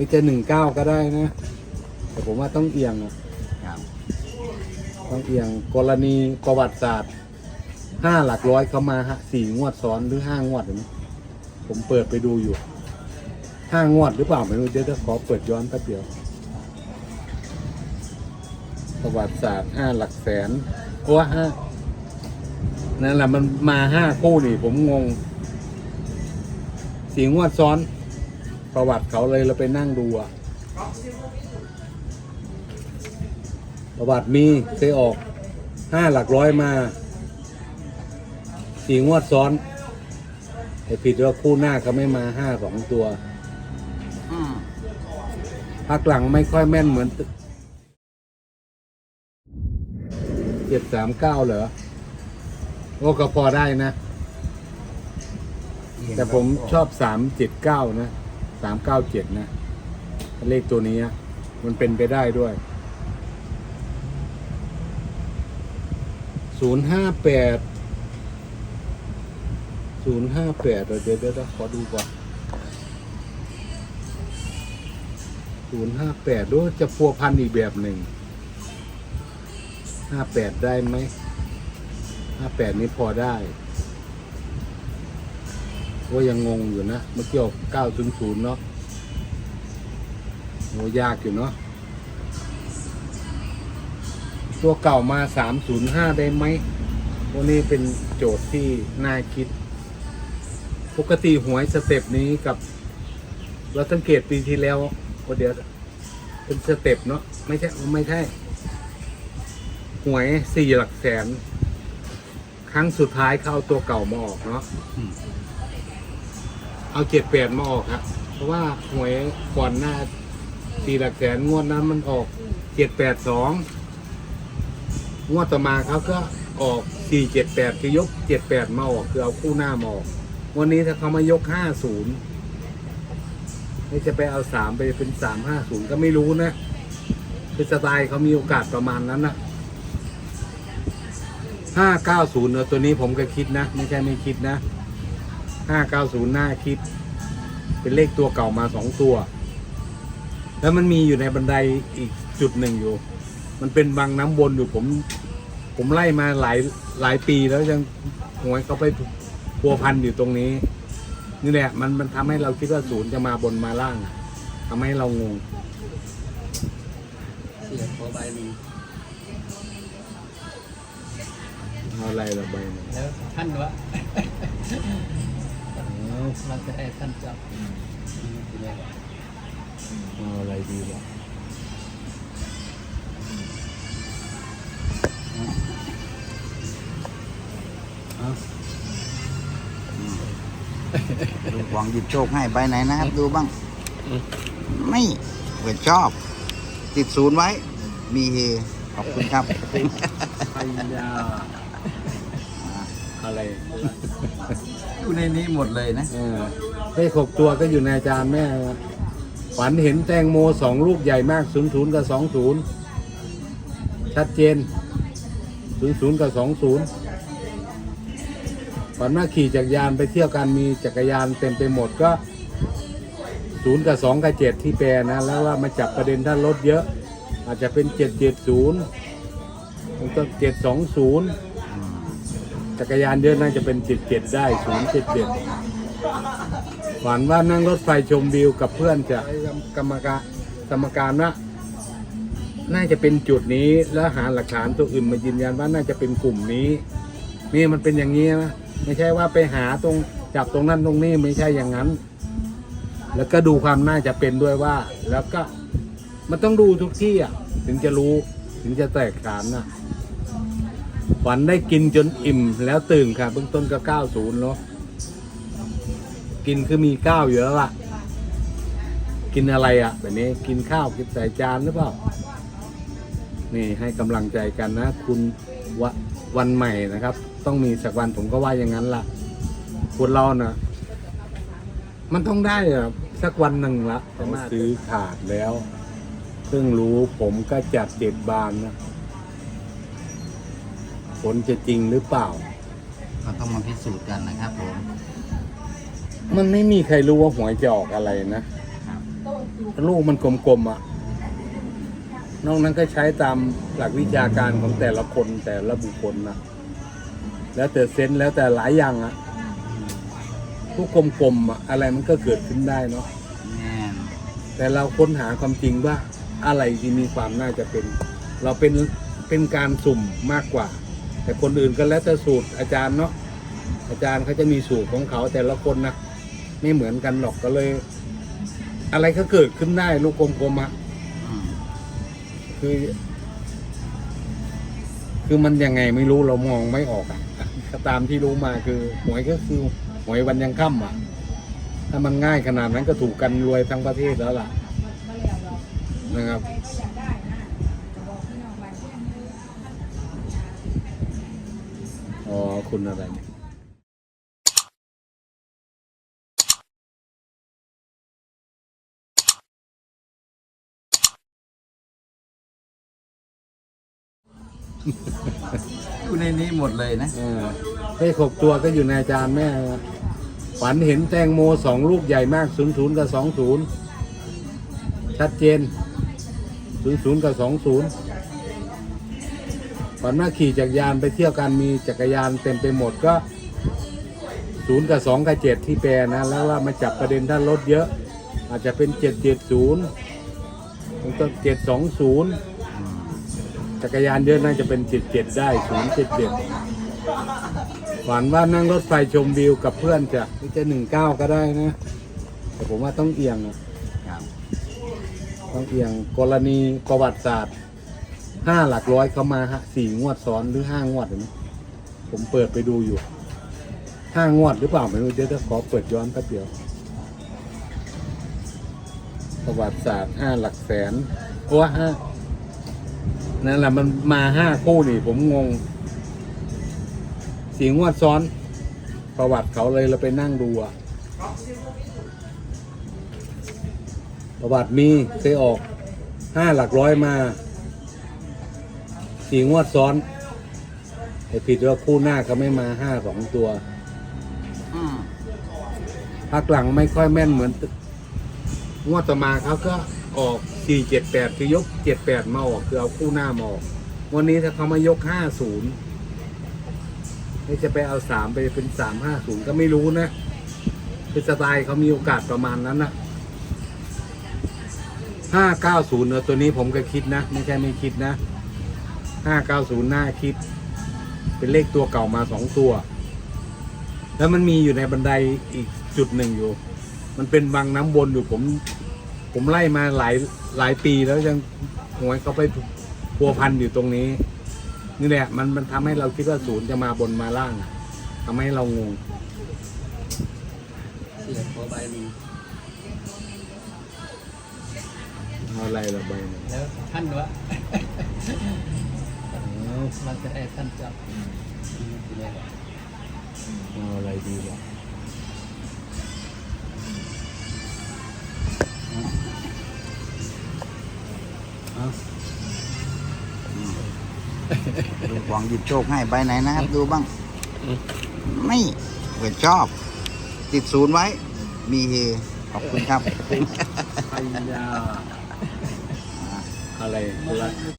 รือจะหนึ่งเก้าก็ได้นะ แต่ผมว่าต้องเอียงอะครับต้องเอียงกรณีประวัติศาสตร์ห้าหลักร้อยเขามาฮะสี่งวดซ้อนหรือห้างวดเห็นไหมผมเปิดไปดูอยู่ห้างวดหรือเปล่าไม่รู้เดี๋ยวจะขอเปิดย้อนแป๊บเดียว ประวัติศาสตร์ห้าหลักแสนเพราะว่าห้านั่นแหละมันมาห้าคู่นี่ผมงงสี่งวดซ้อน ประวัติเขาเลยเราไปนั่งดูอะประวัติมีเคยออกห้าหลักร้อยมาสี่งวดซ้อนแต่ผิดว่าคู่หน้าเขาไม่มาห้าสองตัวพักหลังไม่ค่อยแม่นเหมือนเจ็ดสามเก้าเหรอ โอ้ก็พอได้นะ แต่ผมชอบสามเจ็ดเก้านะ สามเก้าเจ็ดนะ เลขตัวนี้ มันเป็นไปได้ด้วยศูนย์ห้าแปดศูนย์ห้าแปดเดี๋ยวเดี๋ยวเดี๋ยวขอดูก่อนศูนย์ห้าแปดด้วยจะพัวพันอีกแบบหนึ่งห้าแปดได้ไหมห้าแปดนี้พอได้ ว่ายังงงอยู่นะเมื่อกี้ออกเก้าศูนย์ศูนย์เนาะโหยากอยู่เนาะตัวเก่ามาสามศูนย์ห้าได้ไหมวันนี้เป็นโจทย์ที่น่าคิด ปกติหวยสเต็ปนี้กับ เราสังเกตปีที่แล้วว่าเดี๋ยวเป็นสเต็ปเนาะไม่ใช่ไม่ใช่ หวยสี่หลักแสน ครั้งสุดท้ายเขาเอาตัวเก่ามาออกเนาะ เอาเจ็ดแปดมาออกครับ เพราะว่าหวยก่อนหน้าสี่หลักแสนงวดนั้นมันออกเจ็ดแปดสองงวดต่อมาเขาก็ออกสี่เจ็ดแปดคือยกเจ็ดแปดมาออกคือเอาคู่หน้ามาออกวันนี้ถ้าเขามายกห้าศูนย์ไม่จะไปเอาสามไปเป็นสามห้าศูนย์ก็ไม่รู้นะคือสไตล์เขามีโอกาสประมาณนั้นนะห้าเก้าศูนย์เออตัวนี้ผมก็คิดนะ ไม่ใช่ไม่คิดนะ ห้าเก้าศูนย์หน้าคิดเป็นเลขตัวเก่ามาสองตัว แล้วมันมีอยู่ในบันไดอีกจุดหนึ่งอยู่ มันเป็นบางน้ำวนอยู่ผม ผมไล่มาหลายหลายปีแล้วยังหวยเขาไปพัวพันอยู่ตรงนี้ นี่แหละมันมันทำให้เราคิดว่าศูนย์จะมาบนมาล่างทำให้เรางงเสียหัวใบหนึงเอาอะไรละใบหนึ่งแล้วท่านวะ เอาเราจะได้ท่านจับเอาอะไรดีวะดูหวังหยิบโชคให้ใบไหนนะครับ ดูบ้าง ไม่เปิดชอบ ติดศูนย์ไว้ มีเฮขอบคุณครับไอ้ยา อะไรอยู่ในนี้หมดเลยนะ เออเลขหกตัวก็อยู่ในอาจารย์แม่นะฝันเห็นแตงโมสองลูกใหญ่มากศูนย์ศูนย์กับสองศูนย์ชัดเจนศูนย์ศูนย์กับสองศูนย์ฝันว่าขี่จักรยานไปเที่ยวกันมีจักรยานเต็มไปหมดก็ศูนย์กับสองกับเจ็ดที่แปลนะ แล้วว่ามาจับประเด็นถ้ารถเยอะ อาจจะเป็นเจ็ดเจ็ดศูนย์มันก็เจ็ดสองศูนย์ จักรยานเยอะน่าจะเป็นเจ็ดเจ็ดได้ศูนย์เจ็ดเจ็ดฝันว่านั่งรถไฟชมวิวกับเพื่อนจะกรรมการกรรมการว่าน่าจะเป็นจุดนี้แล้วหาหลักฐานตัวอื่นมายืนยันว่าน่าจะเป็นกลุ่มนี้ นี่มันเป็นอย่างนี้นะไม่ใช่ว่าไปหาตรงจับตรงนั้นตรงนี้ไม่ใช่อย่างนั้น แล้วก็ดูความน่าจะเป็นด้วยว่า แล้วก็มันต้องดูทุกที่อะ ถึงจะรู้ถึงจะแตกขานนะ ฝันได้กินจนอิ่มแล้วตื่นค่ะ เบื้องต้นก็เก้าศูนย์เนาะกินคือมีข้าวอยู่แล้วล่ะกินอะไรอะแบบนี้กินข้าวกินใส่จานหรือเปล่า นี่ให้กำลังใจกันนะ คุณววันใหม่นะครับ ต้องมีสักวันผมก็ว่าอย่างนั้นล่ะคนเรานะมันต้องได้อะสักวันหนึ่งละซื้อขาดแล้วเพิ่งรู้ผมก็จัดเจ็ดบานนะ ผลจะจริงหรือเปล่าเราต้องมาพิสูจน์กันนะครับผมมันไม่มีใครรู้ว่าหวยจะออกอะไรนะครับลูกมันกลมๆอะ นอกนั้นก็ใช้ตามหลักวิชาการของแต่ละคนแต่ละบุคคลนะ แล้วแต่เซนส์แล้วแต่หลายอย่างอะลูกกลมๆอะอะไรมันก็เกิดขึ้นได้เนาะแม่นแต่เราค้นหาความจริงว่าอะไรที่มีความน่าจะเป็น เราเป็นเป็นการสุ่มมากกว่า แต่คนอื่นก็แล้วแต่สูตรอาจารย์เนาะอาจารย์เขาจะมีสูตรของเขาแต่ละคนนะไม่เหมือนกันหรอกก็เลย อะไรก็เกิดขึ้นได้ลูกกลมๆอะอืมคือ คือมันยังไงไม่รู้เรามองไม่ออกอะตามที่รู้มาคือหวยก็คือหวยวันยังค่ำอะถ้ามันง่ายขนาดนั้นก็ถูกกันรวยทั้งประเทศแล้วล่ะนะครับ อ๋อ คุณอะไรเนี่ยอยู่ในนี้หมดเลยนะ เออเลขหกตัวก็อยู่ในอาจารย์แม่ฝันเห็นแตงโมสองลูกใหญ่มากศูนย์ศูนย์กับสองศูนย์ชัดเจนศูนย์ศูนย์กับสองศูนย์ ฝันว่าขี่จักรยานไปเที่ยวกันมีจักรยานเต็มไปหมดก็ศูนย์กับสองกับเจ็ดที่แปลนะแล้วว่ามาจับประเด็นถ้านรถเยอะ อาจจะเป็นเจ็ดเจ็ดศูนย์ต้นเจ็ดสองศูนย์จักรยานเยอะน่าจะเป็นเจ็ดเจ็ดได้ศูนย์เจ็ดเจ็ดฝันว่านั่งรถไฟชมวิวกับเพื่อนจะนี่จะหนึ่งเก้าก็ได้นะ แต่ผมว่าต้องเอียงอะต้องเอียงกรณีประวัติศาสตร์ ห้าหลักร้อยเขามาฮะสี่งวดซ้อนหรือห้างวดเห็นไหมผมเปิดไปดูอยู่ห้างวดหรือเปล่าไม่รู้เดี๋ยวจะขอเปิดย้อนแป๊บเดียว ประวัติศาสตร์ห้าหลักแสนเพราะว่าห้านั่นแหละมันมาห้าคู่นี่ ผมงงสี่งวดซ้อน ประวัติเขาเลยเราไปนั่งดูอะประวัติมีเคยออกห้าหลักร้อยมา สีงวดซ้อนแต่ผิดว่าคู่หน้าเขาไม่มาห้าสองตัวอืมพักหลังไม่ค่อยแม่นเหมือน งวดต่อมาเขาก็ออกสี่เจ็ดแปดคือยกเจ็ดแปดมาออกคือเอาคู่หน้ามาออกวันนี้ถ้าเขามายกห้าศูนย์นี่จะไปเอาสามไปเป็นสามห้าศูนย์ก็ไม่รู้นะคือสไตล์เขามีโอกาสประมาณนั้นนะห้าเก้าศูนย์ตัวนี้ผมก็คิดนะ ไม่ใช่ไม่คิดนะ ห้าเก้าศูนย์น่าคิด เป็นเลขตัวเก่ามาสองตัว แล้วมันมีอยู่ในบันไดอีกจุดหนึ่งอยู่ มันเป็นวังน้ำวนอยู่ผม ผมไล่มาหลายหลายปีแล้วยังหวยเขาไปพัวพันอยู่ตรงนี้ นี่แหละ มันมันทำให้เราคิดว่าศูนย์จะมาบนมาล่างทำให้เรางงเสียหัวใบหนึ่งเอาอะไรละใบหนึ่งแล้วท่านวะ เอาเราจะได้ท่านจับทีแรกเอาอะไรดีวะเอาดูหวังหยิบโชคให้ใบไหนนะครับ ดูบ้าง ไม่เปิดชอบ ติดศูนย์ไว้ มีเฮขอบคุณครับไอ้ยาอะไรอะไร